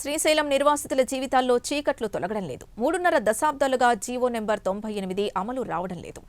శ్రీశైలం నిర్వాసితుల జీవితాల్లో చీకట్లు తొలగడం లేదు. మూడున్నర దశాబ్దాలుగా జీవో నెంబర్ తొంభై ఎనిమిది అమలు రావడం లేదు.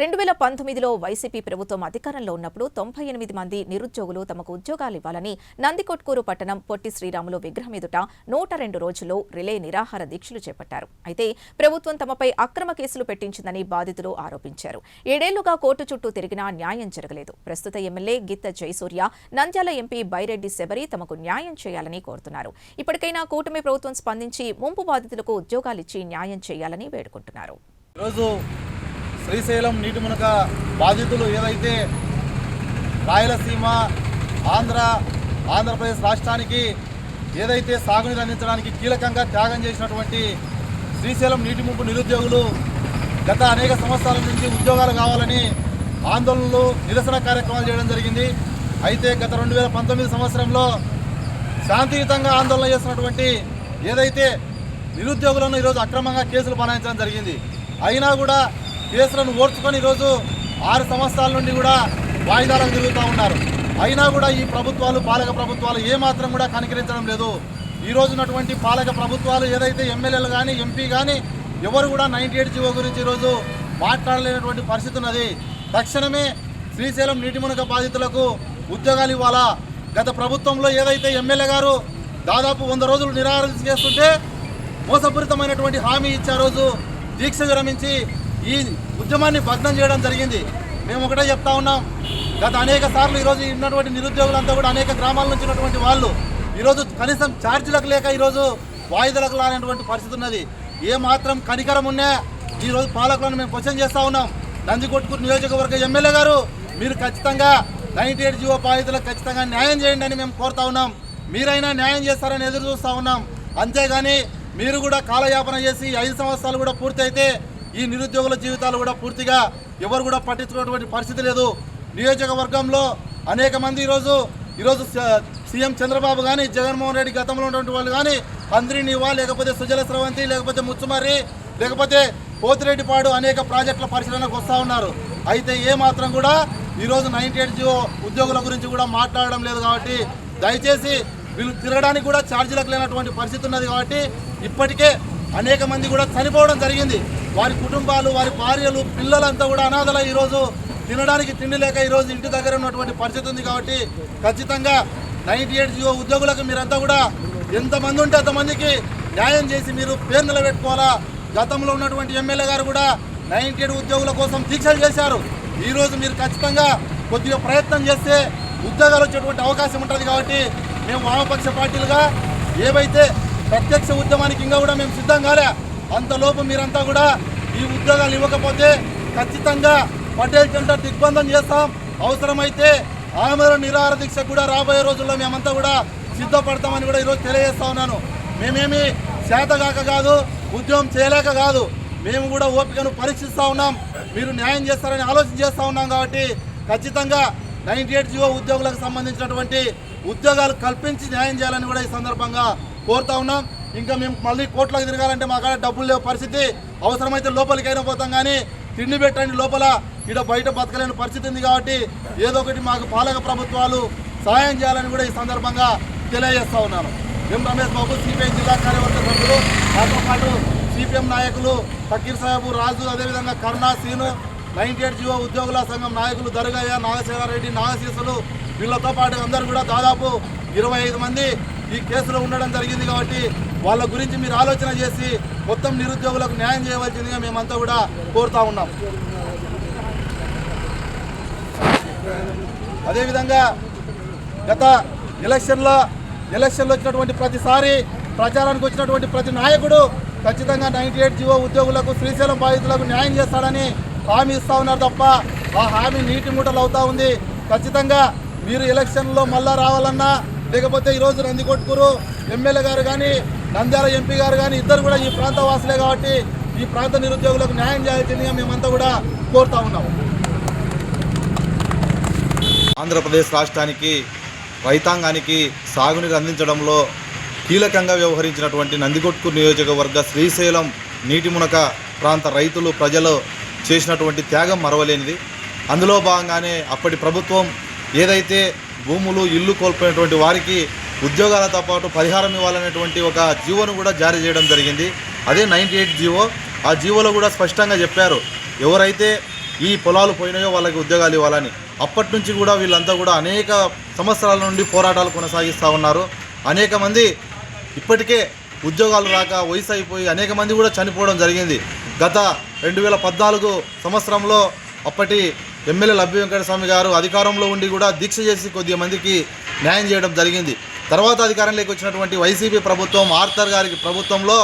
రెండు వేల పంతొమ్మిదిలో వైసీపీ ప్రభుత్వం అధికారంలో ఉన్నప్పుడు తొంభై ఎనిమిది మంది నిరుద్యోగులు తమకు ఉద్యోగాలు ఇవ్వాలని నందికొట్కూరు పట్టణం పొట్టి శ్రీరాములు విగ్రహం ఎదుట నూట రెండు రోజుల్లో రిలే నిరాహార దీక్షలు చేపట్టారు. అయితే ప్రభుత్వం తమపై అక్రమ కేసులు పెట్టించిందని బాధితులు ఆరోపించారు. ఏడేళ్ళుగా కోర్టు చుట్టూ తిరిగినా న్యాయం జరగలేదు. ప్రస్తుత ఎమ్మెల్యే గిత్త జయసూర్య నంద్యాల ఎంపీ బైరెడ్డి శబరి తమకు న్యాయం చేయాలని కోరుతున్నారు. ఇప్పటికైనా కూటమి ప్రభుత్వం స్పందించి ముంపు బాధితులకు ఉద్యోగాలిచ్చి న్యాయం చేయాలని వేడుకుంటున్నారు. శ్రీశైలం నీటి మునక బాధితులు ఏదైతే రాయలసీమ ఆంధ్ర ఆంధ్రప్రదేశ్ రాష్ట్రానికి ఏదైతే సాగునీరు అందించడానికి కీలకంగా త్యాగం చేసినటువంటి శ్రీశైలం నీటి ముంపు నిరుద్యోగులు గత అనేక సంవత్సరాల నుంచి ఉద్యోగాలు కావాలని ఆందోళనలు నిరసన కార్యక్రమాలు చేయడం జరిగింది. అయితే గత రెండు వేల పంతొమ్మిది సంవత్సరంలో శాంతియుతంగా ఆందోళన చేస్తున్నటువంటి ఏదైతే నిరుద్యోగులను ఈరోజు అక్రమంగా కేసులు బనాయించడం జరిగింది. అయినా కూడా కేసులను ఓర్చుకొని ఈరోజు ఆరు సంవత్సరాల నుండి కూడా వాయిదాలకు తిరుగుతూ ఉన్నారు. అయినా కూడా ఈ ప్రభుత్వాలు పాలక ప్రభుత్వాలు ఏమాత్రం కూడా కనికరించడం లేదు. ఈ రోజునటువంటి ఉన్నటువంటి పాలక ప్రభుత్వాలు ఏదైతే ఎమ్మెల్యేలు కానీ ఎంపీ కానీ ఎవరు కూడా నైన్టీ ఎయిట్ జీవో గురించి ఈరోజు మాట్లాడలేనటువంటి పరిస్థితి ఉన్నది. తక్షణమే శ్రీశైలం నీటిమునక బాధితులకు ఉద్యోగాలు ఇవ్వాలా? గత ప్రభుత్వంలో ఏదైతే ఎమ్మెల్యే గారు దాదాపు వంద రోజులు నిరాహారం చేస్తుంటే మోసపూరితమైనటువంటి హామీ ఇచ్చే రోజు దీక్ష విరమించి ఈ ఉద్యమాన్ని భగ్నం చేయడం జరిగింది. మేము ఒకటే చెప్తా ఉన్నాం. గత అనేక సార్లు ఈరోజు ఉన్నటువంటి నిరుద్యోగులంతా కూడా అనేక గ్రామాల నుంచి ఉన్నటువంటి వాళ్ళు ఈరోజు కనీసం ఛార్జీలకు లేక ఈరోజు వాయిదాలకు లానటువంటి పరిస్థితి ఉన్నది. ఏ మాత్రం కనికరం ఉన్నా ఈరోజు పాలకులను మేము క్వశ్చన్ చేస్తూ ఉన్నాం. నందికొట్కూరు నియోజకవర్గ ఎమ్మెల్యే గారు మీరు ఖచ్చితంగా నైన్టీ ఎయిట్ జీవో బాధితులకు ఖచ్చితంగా న్యాయం చేయండి అని మేము కోరుతా ఉన్నాం. మీరైనా న్యాయం చేస్తారని ఎదురు చూస్తూ ఉన్నాం. అంతేగాని మీరు కూడా కాలయాపన చేసి ఐదు సంవత్సరాలు కూడా పూర్తయితే ఈ నిరుద్యోగుల జీవితాలు కూడా పూర్తిగా ఎవరు కూడా పట్టించుకున్నటువంటి పరిస్థితి లేదు. నియోజకవర్గంలో అనేక మంది ఈరోజు ఈరోజు సీఎం చంద్రబాబు కానీ జగన్మోహన్ రెడ్డి గతంలో ఉన్నటువంటి వాళ్ళు కానీ అందరినీ నీవా లేకపోతే సుజల స్రవంతి లేకపోతే ముచ్చుమర్రి లేకపోతే పోతిరెడ్డిపాడు అనేక ప్రాజెక్టుల పరిశీలనకు వస్తూ ఉన్నారు. అయితే ఏ మాత్రం కూడా ఈరోజు నైన్టీ ఎయిట్ జీవో ఉద్యోగుల గురించి కూడా మాట్లాడడం లేదు కాబట్టి దయచేసి వీళ్ళు తిరగడానికి కూడా ఛార్జీలకు లేనటువంటి పరిస్థితి ఉన్నది కాబట్టి ఇప్పటికే అనేక మంది కూడా చనిపోవడం జరిగింది. వారి కుటుంబాలు వారి భార్యలు పిల్లలంతా కూడా అనాథల ఈరోజు తినడానికి తిండి లేక ఈరోజు ఇంటి దగ్గర ఉన్నటువంటి పరిస్థితి ఉంది కాబట్టి ఖచ్చితంగా నైన్టీ ఎయిట్ జీవో ఉద్యోగులకు మీరంతా కూడా ఎంతమంది ఉంటే అంతమందికి న్యాయం చేసి మీరు పేరు నిలబెట్టుకోవాలా? గతంలో ఉన్నటువంటి ఎమ్మెల్యే గారు కూడా నైన్టీ ఎయిట్ ఉద్యోగుల కోసం దీక్షలు చేశారు. ఈరోజు మీరు ఖచ్చితంగా కొద్దిగా ప్రయత్నం చేస్తే ఉద్యోగాలు వచ్చేటువంటి అవకాశం ఉంటుంది కాబట్టి మేము వామపక్ష పార్టీలుగా ఏవైతే ప్రత్యక్ష ఉద్యమానికి ఇంకా కూడా మేము సిద్ధం కాలే అంతలోపు మీరంతా కూడా ఈ ఉద్యోగాలు ఇవ్వకపోతే ఖచ్చితంగా పటేల్ సెంటర్ దిగ్బంధం చేస్తాం. అవసరమైతే ఆమెర నిరాహార దీక్ష కూడా రాబోయే రోజుల్లో మేమంతా కూడా సిద్ధపడతామని కూడా ఈరోజు తెలియజేస్తా ఉన్నాను. మేమేమి చేతగాక కాదు ఉద్యమం చేయలేక కాదు మేము కూడా ఓపికను పరీక్షిస్తూ ఉన్నాం. మీరు న్యాయం చేస్తారని ఆలోచన చేస్తూ ఉన్నాం కాబట్టి ఖచ్చితంగా నైన్టీ ఎయిట్ జీవో ఉద్యోగులకు సంబంధించినటువంటి ఉద్యోగాలు కల్పించి న్యాయం చేయాలని కూడా ఈ సందర్భంగా కోరుతా ఉన్నాం. ఇంకా మేము మళ్ళీ కోట్లకు తిరగాలంటే మా కాడ డబ్బులు లేవు పరిస్థితి. అవసరమైతే లోపలికైనా పోతాం కానీ తిండి పెట్టండి లోపల. ఇక్కడ బయట బతకలేని పరిస్థితి ఉంది కాబట్టి ఏదో ఒకటి మాకు పాలక ప్రభుత్వాలు సహాయం చేయాలని కూడా ఈ సందర్భంగా తెలియజేస్తా ఉన్నాను. ఎం రమేష్ బాబు సిపిఐ జిల్లా కార్యవర్గ సభ్యులు నాతో పాటు సిపిఎం నాయకులు ఫకీర్ సాహెబు రాజు అదేవిధంగా కరుణా సీను నైన్టీ ఎయిట్ జీవో ఉద్యోగుల సంఘం నాయకులు దరుగయ్య నాగశేఖరరెడ్డి నాగశీసులు వీళ్ళతో పాటు అందరూ కూడా దాదాపు ఇరవై ఐదు మంది ఈ కేసులో ఉండడం జరిగింది కాబట్టి వాళ్ళ గురించి మీరు ఆలోచన చేసి మొత్తం నిరుద్యోగులకు న్యాయం చేయవలసిందిగా మేమంతా కూడా కోరుతా ఉన్నాం. అదేవిధంగా గత ఎలక్షన్లో ఎలక్షన్లో వచ్చినటువంటి ప్రతిసారి ప్రచారానికి వచ్చినటువంటి ప్రతి నాయకుడు ఖచ్చితంగా నైన్టీ ఎయిట్ జీవో ఉద్యోగులకు శ్రీశైలం బాధితులకు న్యాయం చేస్తాడని హామీ ఇస్తా ఉన్నారు తప్ప ఆ హామీ నీటి మూటలు అవుతా ఉంది. ఖచ్చితంగా మీరు ఎలక్షన్లో మళ్ళా రావాలన్నా లేకపోతే ఈరోజు నందికొట్కూరు ఎమ్మెల్యే గారు కానీ నంద్యాల ఎంపీ గారు కానీ ఇద్దరు కూడా ఈ ప్రాంత వాసులే కాబట్టి ఈ ప్రాంత నిరుద్యోగులకు న్యాయం చేయాల్సిందిగా మేమంతా కూడా కోరుతా ఉన్నాము. ఆంధ్రప్రదేశ్ రాష్ట్రానికి రైతాంగానికి సాగునీరు అందించడంలో కీలకంగా వ్యవహరించినటువంటి నందికొట్కూరు నియోజకవర్గ శ్రీశైలం నీటి మునక ప్రాంత రైతులు ప్రజలు చేసినటువంటి త్యాగం మరవలేనిది. అందులో భాగంగానే అప్పటి ప్రభుత్వం ఏదైతే భూములు ఇల్లు కోల్పోయినటువంటి వారికి ఉద్యోగాలతో పాటు పరిహారం ఇవ్వాలనేటువంటి ఒక జీవోను కూడా జారీ చేయడం జరిగింది. అదే నైంటీ ఎయిట్ జీవో. ఆ జీవోలో కూడా స్పష్టంగా చెప్పారు ఎవరైతే ఈ పొలాలు పోయినాయో వాళ్ళకి ఉద్యోగాలు ఇవ్వాలని. అప్పటి నుంచి కూడా వీళ్ళంతా కూడా అనేక సంవత్సరాల నుండి పోరాటాలు కొనసాగిస్తూ ఉన్నారు. అనేక మంది ఇప్పటికే ఉద్యోగాలు రాక వయసు అయిపోయి అనేక మంది కూడా చనిపోవడం జరిగింది. గత రెండు వేల పద్నాలుగు సంవత్సరంలో అప్పటి ఎమ్మెల్యే లబ్బి వెంకటస్వామి గారు అధికారంలో ఉండి కూడా దీక్ష చేసి కొద్ది మందికి న్యాయం చేయడం జరిగింది. తర్వాత అధికారంలోకి వచ్చినటువంటి వైసీపీ ప్రభుత్వం ఆర్థర్ గారికి ప్రభుత్వంలో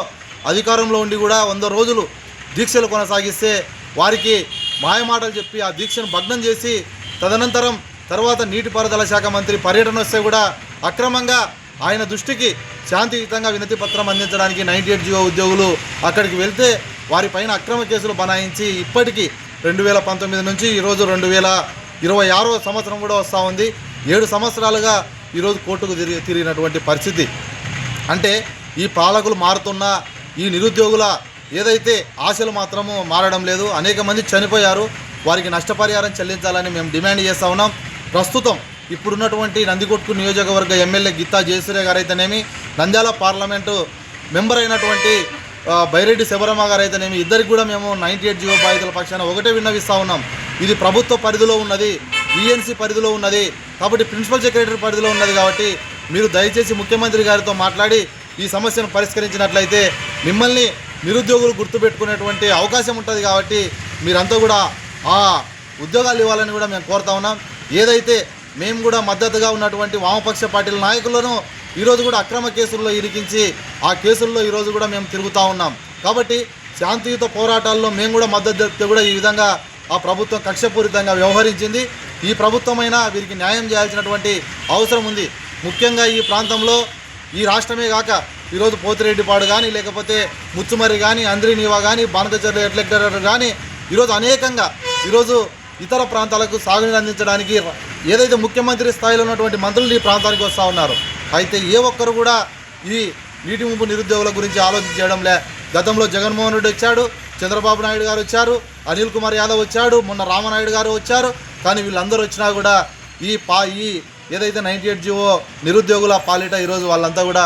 అధికారంలో ఉండి కూడా వంద రోజులు దీక్షలు కొనసాగిస్తే వారికి మాయమాటలు చెప్పి ఆ దీక్షను భగ్నం చేసి తదనంతరం తర్వాత నీటిపారుదల శాఖ మంత్రి పర్యటన వస్తే కూడా అక్రమంగా ఆయన దృష్టికి శాంతియుతంగా వినతి పత్రం అందించడానికి నైంటీ ఎయిట్ జీవో ఉద్యోగులు అక్కడికి వెళ్తే వారిపైన అక్రమ కేసులు బనాయించి ఇప్పటికీ రెండు వేల పంతొమ్మిది నుంచి ఈరోజు రెండు వేల ఇరవై ఆరో సంవత్సరం కూడా వస్తూ ఉంది. ఏడు సంవత్సరాలుగా ఈరోజు కోర్టుకు తిరిగి తిరిగినటువంటి పరిస్థితి. అంటే ఈ పాలకులు మారుతున్న ఈ నిరుద్యోగుల ఏదైతే ఆశలు మాత్రము మారడం లేదు అనేక మంది చనిపోయారు వారికి నష్టపరిహారం చెల్లించాలని మేము డిమాండ్ చేస్తూ ఉన్నాం. ప్రస్తుతం ఇప్పుడున్నటువంటి నందికొట్కు నియోజకవర్గ ఎమ్మెల్యే గీతా జయసూర్య గారు అయితేనేమి నంద్యాల పార్లమెంటు మెంబర్ అయినటువంటి బైరెడ్డి శబరమ్మ గారు అయితేనేమి ఇద్దరికి కూడా మేము నైంటీ ఎయిట్ జీవో బాధితుల పక్షాన ఒకటే విన్నవిస్తూ ఉన్నాం. ఇది ప్రభుత్వ పరిధిలో ఉన్నది ఈఎన్సీ పరిధిలో ఉన్నది. కాబట్టి ప్రిన్సిపల్ సెక్రటరీ పరిధిలో ఉన్నది కాబట్టి మీరు దయచేసి ముఖ్యమంత్రి గారితో మాట్లాడి ఈ సమస్యను పరిష్కరించినట్లయితే మిమ్మల్ని నిరుద్యోగులు గుర్తుపెట్టుకునేటువంటి అవకాశం ఉంటుంది కాబట్టి మీరంతా కూడా ఆ ఉద్యోగాలు ఇవ్వాలని కూడా మేము కోరుతా ఉన్నాం. ఏదైతే మేము కూడా మద్దతుగా ఉన్నటువంటి వామపక్ష పార్టీల నాయకులను ఈరోజు కూడా అక్రమ కేసుల్లో ఇరికించి ఆ కేసుల్లో ఈరోజు కూడా మేము తిరుగుతూ ఉన్నాం. కాబట్టి శాంతియుత పోరాటాల్లో మేము కూడా మద్దతు తెలిపితే కూడా ఈ విధంగా ఆ ప్రభుత్వం కక్షపూరితంగా వ్యవహరించింది. ఈ ప్రభుత్వమైనా వీరికి న్యాయం చేయాల్సినటువంటి అవసరం ఉంది. ముఖ్యంగా ఈ ప్రాంతంలో ఈ రాష్ట్రమే కాక ఈరోజు పోతిరెడ్డిపాడు కానీ లేకపోతే ముచ్చుమర్రి కానీ అంద్రినీవా కానీ బానకచర్ల ఎట్లెక్టర్ కానీ ఈరోజు అనేకంగా ఈరోజు ఇతర ప్రాంతాలకు సాగునీరు అందించడానికి ఏదైతే ముఖ్యమంత్రి స్థాయిలో ఉన్నటువంటి మంత్రులు ఈ ప్రాంతానికి వస్తూ ఉన్నారు అయితే ఏ ఒక్కరు కూడా ఈ నీటి ముంపు నిరుద్యోగుల గురించి ఆలోచించడం లే గతంలో జగన్మోహన్ రెడ్డి వచ్చాడు చంద్రబాబు నాయుడు గారు వచ్చారు అనిల్ కుమార్ యాదవ్ వచ్చాడు మొన్న రామనాయుడు గారు వచ్చారు కానీ వీళ్ళందరూ వచ్చినా కూడా ఈ పా ఈ ఏదైతే నైంటీ ఎయిట్ జీవో నిరుద్యోగుల పాలిట ఈరోజు వాళ్ళంతా కూడా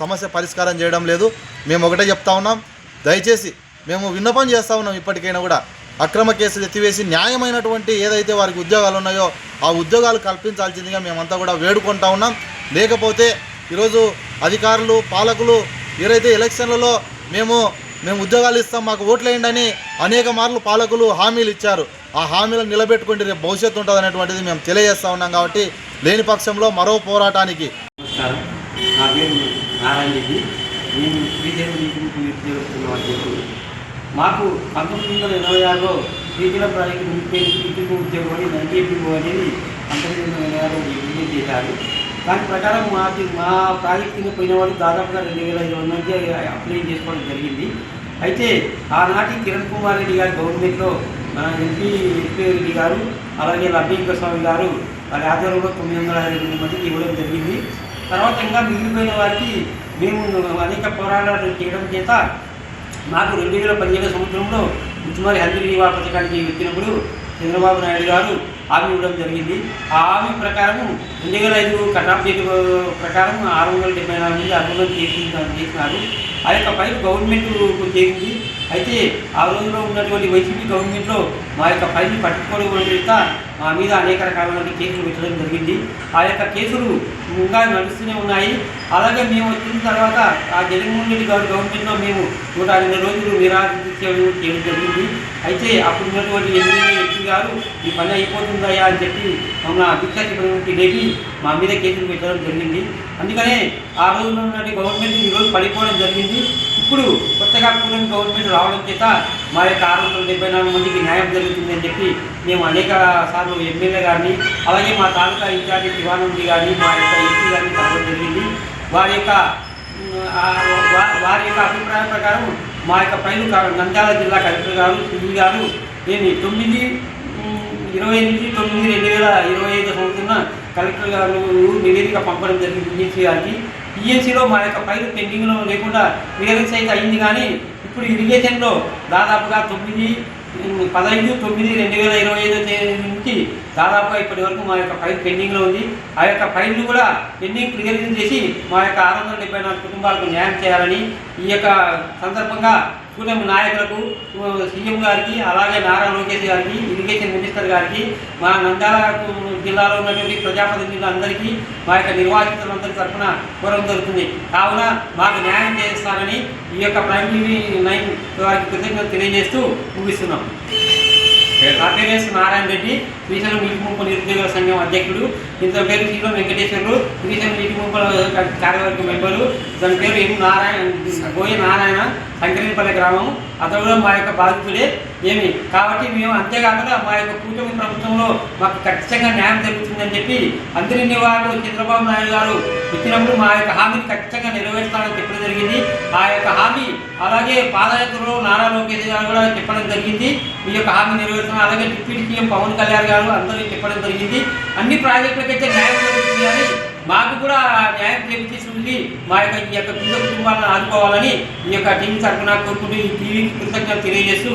సమస్య పరిష్కారం చేయడం లేదు. మేము ఒకటే చెప్తా ఉన్నాం దయచేసి మేము విన్నపం చేస్తూ ఉన్నాం ఇప్పటికైనా కూడా. అక్రమ కేసులు ఎత్తివేసి న్యాయమైనటువంటి ఏదైతే వారికి ఉద్యోగాలు ఉన్నాయో ఆ ఉద్యోగాలు కల్పించాల్సిందిగా మేమంతా కూడా వేడుకుంటా ఉన్నాం. లేకపోతే ఈరోజు అధికారులు పాలకులు ఏదైతే ఎలక్షన్లలో మేము మేము ఉద్యోగాలు ఇస్తాం మాకు ఓట్లు అని అనేక మార్లు పాలకులు హామీలు ఇచ్చారు ఆ హామీలను నిలబెట్టుకుంటే రేపు భవిష్యత్తు ఉంటుంది అనేటువంటిది మేము తెలియజేస్తా ఉన్నాం కాబట్టి లేని పక్షంలో మరో పోరాటానికి నమస్కారం నా పేరు నారాయణ రెడ్డి నేను శ్రీదేవి ఉద్యోగస్తున్న మాకు పంతొమ్మిది వందల ఇరవై ఆరులో శ్రీశైల ప్రాజెక్టు ముప్పై ఉద్యోగం అని నైన్టీపీఓ అనేది పంతొమ్మిది వందల ఇరవై ఆరులో చేశారు దాని ప్రకారం మా మా ప్రాజెక్ట్ కింద పోయిన వాళ్ళు దాదాపుగా రెండు వేల ఐదు వందల మంది అప్లై చేసుకోవడం జరిగింది. అయితే ఆనాటి కిరణ్ కుమార్ రెడ్డి గారి గవర్నమెంట్లో మన ఎంపీ ఎస్పీ రెడ్డి గారు అలాగే లబ్బీంకర్ స్వామి గారు వారి ఆధ్వర్యంలో తొమ్మిది వందల అరవై మందికి ఇవ్వడం జరిగింది. తర్వాత ఇంకా మిగిలిపోయిన వారికి మేము అనేక పోరాటాలు చేయడం చేత నాకు రెండు వేల పదిహేడు సంవత్సరంలో ముఖ్యమంత్రి హంద్రి నివా పథకానికి వచ్చినప్పుడు చంద్రబాబు నాయుడు గారు హామీ ఇవ్వడం జరిగింది. ఆ హామీ ప్రకారం రెండు వేల ఐదు కటాఫ్ డేట్ ప్రకారం ఆరు వందల డెబ్బై నాలుగు నుంచి ఆరు వందలు చేసి చేసినారు. ఆ యొక్క పైపు గవర్నమెంట్ చేసింది అయితే ఆ రోజులో ఉన్నటువంటి వైసీపీ గవర్నమెంట్లో మా యొక్క ఫైల్ని పట్టుకోవడం వల్ల మా మీద అనేక రకాలైన కేసులు పెట్టడం జరిగింది. ఆ యొక్క కేసులు ఇంకా నడుస్తూనే ఉన్నాయి. అలాగే మేము వచ్చిన తర్వాత ఆ జగన్మోహన్ రెడ్డి గారు గవర్నమెంట్లో మేము నూట రెండు రోజులు నిరాకరణ చేయడం జరిగింది. అయితే అప్పుడు ఉన్నటువంటి ఎమ్మెల్యే ఎంపీ గారు ఈ పని అయిపోతుందయ్యా అని చెప్పి మమ్మల్ని అధికారికి రెడ్డి మా మీద కేసులు పెట్టడం జరిగింది. అందుకనే ఆ రోజుల్లో ఉన్నటువంటి గవర్నమెంట్ ఈరోజు పడిపోవడం జరిగింది. ఇప్పుడు కొత్తగా కూలని గవర్నమెంట్ రావడం చేత మా యొక్క ఆరు వందల డెబ్బై నాలుగు మందికి న్యాయం జరుగుతుందని చెప్పి మేము అనేక సార్లు ఎమ్మెల్యే గారిని అలాగే మా తాలూకా ఇన్ఛార్జి శివానంది గారిని మా యొక్క ఎంపీ గారిని కలవడం జరిగింది. వారి యొక్క వారి యొక్క అభిప్రాయం ప్రకారం మా యొక్క పైన నంద్యాల జిల్లా కలెక్టర్ గారు సునీల్ గారు నేను తొమ్మిది ఇరవై ఎనిమిది తొమ్మిది రెండు వేల ఇరవై ఐదు సంవత్సరం కలెక్టర్ గారు నివేదిక పంపడం జరిగింది ఈఎన్సీ గారికి. ఈఎన్సీలో మా యొక్క పైరు పెండింగ్లో లేకుండా క్లియరెన్స్ అయితే అయింది కానీ ఇప్పుడు ఇరిగేషన్లో దాదాపుగా తొమ్మిది పదహైదు తొమ్మిది రెండు వేల ఇరవై ఐదో తేదీ నుంచి దాదాపుగా ఇప్పటి వరకు మా యొక్క ఫైల్ పెండింగ్లో ఉంది. ఆ యొక్క ఫైల్ను కూడా పెండింగ్ క్లియర్ చేసి మా యొక్క ఆరు వందల డెబ్బై నాలుగు కుటుంబాలకు న్యాయం చేయాలని ఈ యొక్క సందర్భంగా కూటమి నాయకులకు సీఎం గారికి అలాగే నారా లోకేష్ గారికి ఇరిగేషన్ మినిస్టర్ గారికి మా నంద్యాల జిల్లాలో ఉన్నటువంటి ప్రజాప్రతినిధులందరికీ మా యొక్క నిర్వాహితులందరి తరఫున కోరడం జరుగుతుంది. కావున మాకు న్యాయం చేస్తారని ఈ యొక్క ప్రైమ్ టీవీ నైన్ వారికి కృతజ్ఞత తెలియజేస్తూ ముగిస్తున్నాం. నా నారాయణ రెడ్డి శ్రీశైలం నీటి ముంపు నిరుద్యోగుల సంఘం అధ్యక్షుడు. ఇంత పేరు శ్రీలో వెంకటేశ్వరులు శ్రీశైలం నీటి ముంపు కార్యవర్గ మెంబరు. దాని పేరు ఎం నారాయణ గోయ నారాయణ సంకరేపల్లి గ్రామం. అతను కూడా మా యొక్క బాధితులే ఏమి? కాబట్టి మేము అంతేకాకుండా మా యొక్క కూటమి ప్రభుత్వంలో మాకు ఖచ్చితంగా న్యాయం జరుగుతుందని చెప్పి అందరినీ నివారణ చంద్రబాబు నాయుడు గారు ఇచ్చినప్పుడు మా యొక్క హామీని ఖచ్చితంగా నెరవేర్చాలని చెప్పడం జరిగింది. ఆ యొక్క హామీ అలాగే పాదయాత్రలో నారా లోకేష్ గారు కూడా చెప్పడం జరిగింది. మీ యొక్క హామీ నెరవేర్చడం అలాగే డిప్యూటీ సీఎం పవన్ కళ్యాణ్ గారు అందరూ చెప్పడం జరిగింది. అన్ని ప్రాజెక్టులకైతే న్యాయం జరుగుతుంది అని మాకు కూడా న్యాయం చేపించి మా యొక్క ఈ యొక్క పేద కుటుంబాలను ఆదుకోవాలని ఈ యొక్క టీవీ తరఫున కోరుకుంటూ ఈ టీవీకి కృతజ్ఞత తెలియజేస్తూ